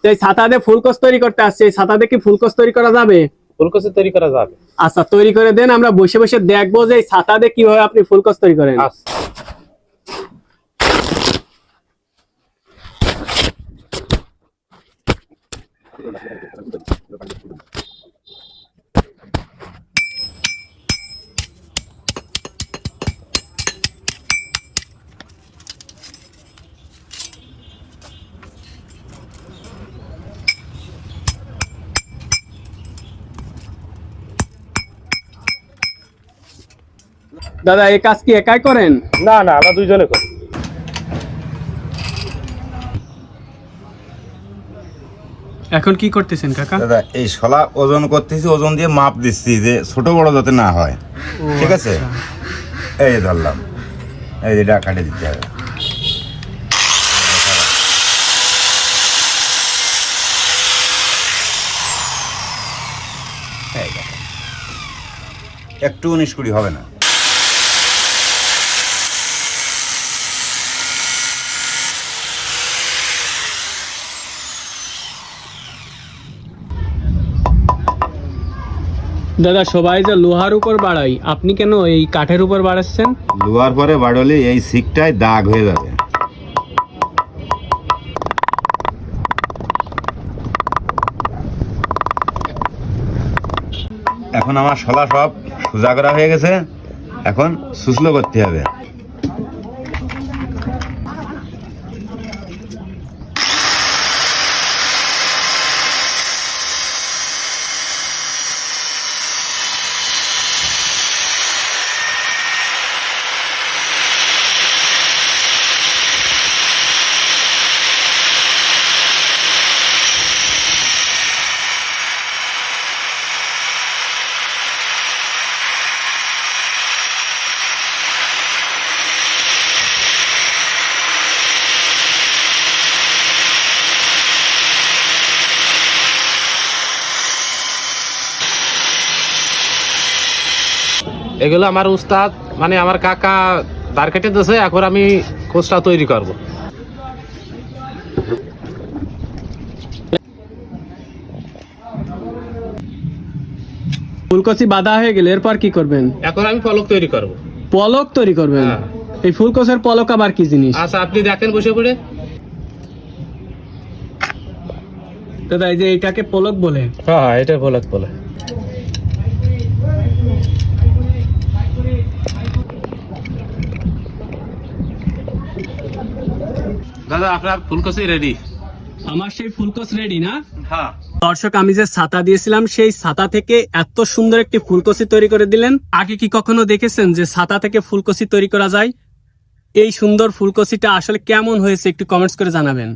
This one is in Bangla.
তো এই ছাতাতে ফুলকোস তৈরি করতে আসছে এই ছাতাতে কি ফুলকোস তৈরি করা যাবে? ফুলকপি তৈরি করা যাবে। আচ্ছা তৈরি করে দেন আমরা বসে বসে দেখব যে এই ছাতাতে কীভাবে আপনি ফুলকোস তৈরি করেন। আচ্ছা। দাদা এই কাজ কি একাই করেন? না না আমরা দুইজনে করি। এখন কি করতেছেন কাকা? দাদা এই শলা ওজন করতেছি ওজন দিয়ে মাপ দিচ্ছি যে ছোট বড় যাতে না হয়। ঠিক আছে? এই ধরলাম। এই যে এটা কাটে দিতে হবে। একটু উনিশ কুড়ি হবে না। দাদা, সবাই যে লোহার উপর বাড়াই আপনি কেন এই কাঠের উপর বাড়াচ্ছেন? লোহার পরে বাড়লে এই সিকটায় দাগ হয়ে যাবে। এখন আমার শলা সব সোজা করা হয়ে গেছে। এখন সুসলো করতে হবে। এগুলো আমার উস্তাদ মানে আমার কাকা দাঁড় কেটে দিয়েছে এখন আমি কোচটা তৈরি করব। ফুলকসি বাঁধা হয়ে গেলে এরপর কি করবেন? এখন আমি পলক তৈরি করব। পলক তৈরি করবেন? হ্যাঁ। এই ফুলকসের পলক আবার কি জিনিস? আচ্ছা আপনি দেখেন বসে পড়ে। দাদা এই যে এটাকে পলক বলে। হ্যাঁ হ্যাঁ এটা পলক বলে। দাদা আপনার ফুলকসি রেডি আমার সেই ফুলকস রেডি না? হ্যাঁ। দর্শক আমি যে ছাতা দিয়েছিলাম সেই ছাতা থেকে এত সুন্দর একটি ফুলকসি তৈরি করে দিলেন। আগে কি কখনো দেখেছেন যে ছাতা থেকে ফুলকসি তৈরি করা যায়? এই সুন্দর ফুলকসিটা আসলে কেমন হয়েছে একটু কমেন্টস করে জানাবেন।